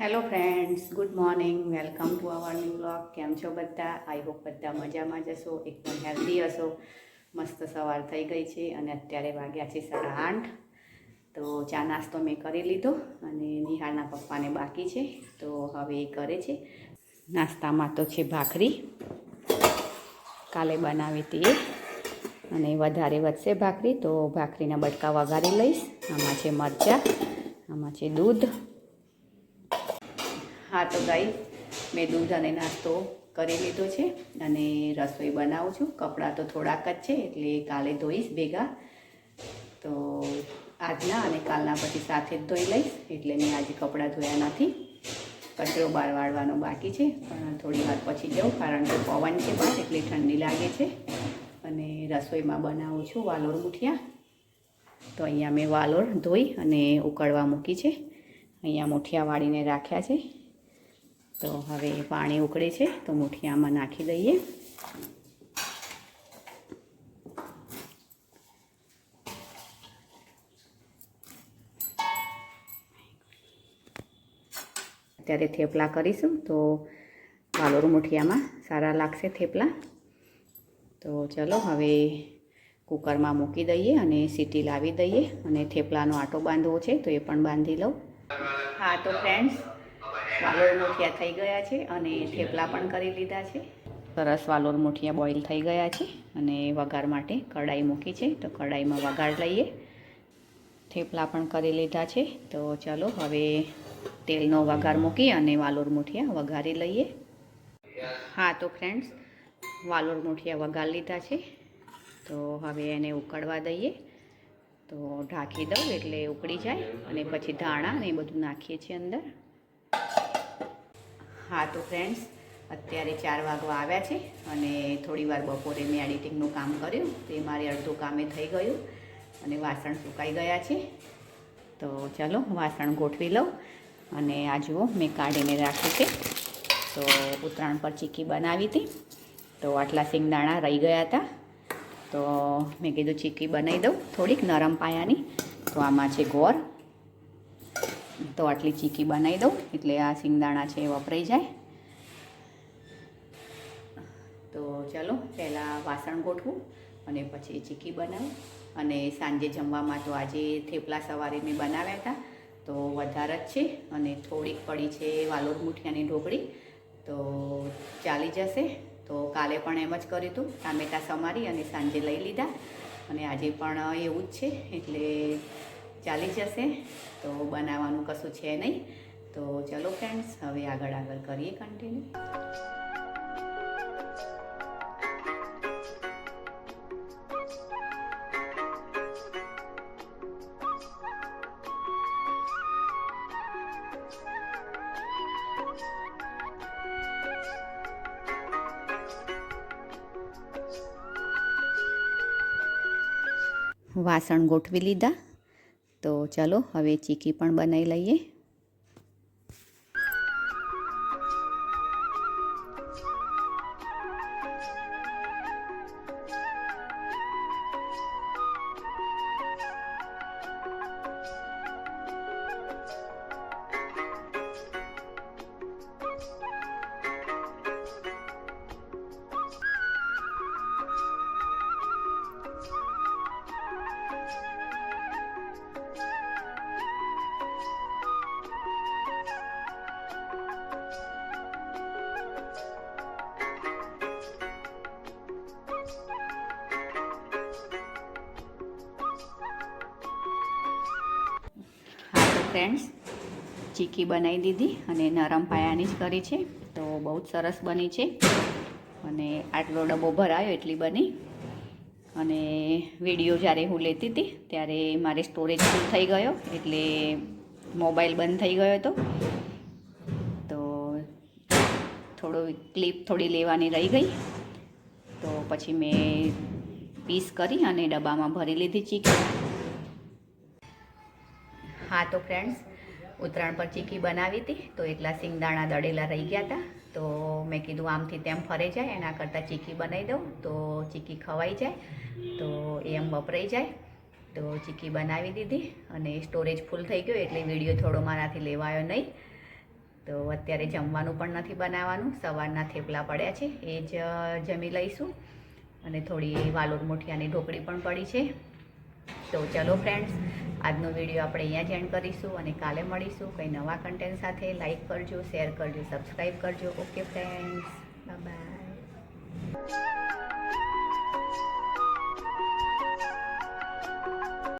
Hello friends good morning welcome to our new blog કેમ છો બધા? આઈ હોપ બધા મજામાં જશો એકદમ હેલ્ધી હશો. મસ્ત સવાર થઈ ગઈ છે અને અત્યારે વાગ્યા છે સાડા આઠ. તો ચા નાસ્તો મેં કરી લીધો અને નિહાળના પપ્પાને બાકી છે. તો હવે એ કરે છે. નાસ્તામાં તો છે ભાખરી. કાલે બનાવી હતી અને વધારે વધશે ભાખરી. તો ભાખરીના બટકા વઘારી લઈશ. આમાં છે મરચાં. આમાં છે દૂધ. તો ગાઈ મેં દૂધ અને નાસ્તો કરી લીધો છે અને રસોઈ બનાવું છું. કપડાં તો થોડાક જ છે, એટલે કાલે ધોઈશ ભેગા. તો આજના અને કાલના પછી સાથે જ ધોઈ લઈશ, એટલે મેં આજે કપડાં ધોયા નથી. કચરો બહાર વાળવાનો બાકી છે, પણ થોડી વાર પછી જાઉં, કારણ કે પવન છે બહાર, એટલે ઠંડી લાગે છે. અને રસોઈમાં બનાવું છું વાલોર મુઠિયા. તો અહીંયા મેં વાલોર ધોઈ અને ઉકળવા મૂકી છે. અહીંયા મુઠિયા વાળીને રાખ્યા છે. તો હવે પાણી ઉકળે છે તો મુઠિયામાં નાખી દઈએ. અત્યારે થેપલા કરીશું તો વાલોર મુઠિયામાં સારા લાગશે થેપલા. તો ચલો હવે કુકરમાં મૂકી દઈએ અને સીટી લાવી દઈએ અને થેપલાનો આટો બાંધવો છે તો એ પણ બાંધી લઉં. હા, તો ફ્રેન્ડ્સ વાલોર મુઠિયા થઈ ગયા છે અને થેપલા પણ કરી લીધા છે. સરસ વાલોર મુઠિયા બોઇલ થઈ ગયા છે અને વઘાર માટે કઢાઈ મૂકી છે. તો કઢાઈમાં વઘાર લઈએ. થેપલા પણ કરી લીધા છે. તો ચાલો હવે તેલનો વઘાર મૂકી અને વાલોર મુઠિયા વઘારી લઈએ. હા, તો ફ્રેન્ડ્સ, વાલોર મુઠિયા વઘાર લીધા છે. તો હવે એને ઉકળવા દઈએ. તો ઢાંકી દઉં એટલે ઉકળી જાય અને પછી ધાણા ને એ બધું નાખીએ છીએ અંદર. હા, તો ફ્રેન્ડ્સ અત્યારે ચાર વાગવા આવ્યા છે અને થોડીવાર બપોરે મેં એડિટિંગનું કામ કર્યું, તે મારે અડધું કામે થઈ ગયું અને વાસણ સુકાઈ ગયા છે. તો ચાલો, વાસણ ગોઠવી લઉં અને આ જુઓ, મેં કાઢીને રાખ્યું છે. તો ઉત્તરાયણ પર ચીકી બનાવી હતી. તો આટલા સિંગદાણા રહી ગયા હતા. તો મેં કીધું ચીકી બનાવી દઉં થોડીક, નરમ પાયાની. તો આમાં છે ગોળ. તો આટલી ચીકી બનાવી દઉં, એટલે આ સિંગદાણા છે એ વપરાઈ જાય. તો ચાલો, પહેલાં વાસણ ગોઠવું અને પછી ચીકી બનાવું. અને સાંજે જમવામાં તો આજે થેપલા સવારે મેં બનાવ્યા હતા. તો વધારે જ છે અને થોડીક પડી છે વાલોર મુઠિયાની ઢોકળી. તો ચાલી જશે. તો કાલે પણ એમ જ કર્યું હતું, ટામેટાં સમારી અને સાંજે લઈ લીધા. અને આજે પણ એવું જ છે, એટલે ચાલી જશે. તો બનાવવાનું કશું છે નહીં. તો ચલો ફ્રેન્ડ્સ હવે આગળ આગળ કરીએ કન્ટિન્યુ વાસણ ગોઠવી લીધા. તો ચાલો હવે ચીકી પણ બનાવી લઈએ. ફ્રેન્ડ્સ ચીકી બનાવી દીધી અને નરમ પાયાની જ કરી છે. તો બહુ જ સરસ બની છે. અને આટલો ડબ્બો ભરાયો એટલી બની. અને વીડિયો જ્યારે હું લેતી હતી, ત્યારે મારે સ્ટોરેજ ફૂલ થઈ ગયો, એટલે મોબાઈલ બંધ થઈ ગયો હતો. તો થોડો ક્લિપ થોડી લેવાની રહી ગઈ. તો પછી મેં પીસ કરી અને ડબ્બામાં ભરી લીધી ચીકી. હા, તો ફ્રેન્ડ્સ ઉત્તરાયણ પર ચીકી બનાવી હતી, તો એટલા સિંગદાણા દળેલા રહી ગયા હતા. તો મેં કીધું આમથી તેમ ફરે જાય, એના કરતાં ચીકી બનાવી દઉં. તો ચીકી ખવાઈ જાય, તો એમ વપરાઈ જાય. તો ચીકી બનાવી દીધી અને સ્ટોરેજ ફૂલ થઈ ગયો, એટલે વીડિયો થોડો મારાથી લેવાયો નહીં. તો અત્યારે જમવાનું પણ નથી બનાવવાનું, સવારના થેપલા પડ્યા છે, એ જ જમી લઈશું. અને થોડી વાલોર મુઠિયાની ઢોકળી પણ પડી છે. તો ચલો ફ્રેન્ડ્સ આજનો વીડિયો આપણે અહીંયા જ એન્ડ કરીશું અને કાલે મળીશું. કંઈ નવા કન્ટેન્ટ સાથે લાઈક કરજો, શેર કરજો સબસ્ક્રાઈબ કરજો. Okay friends by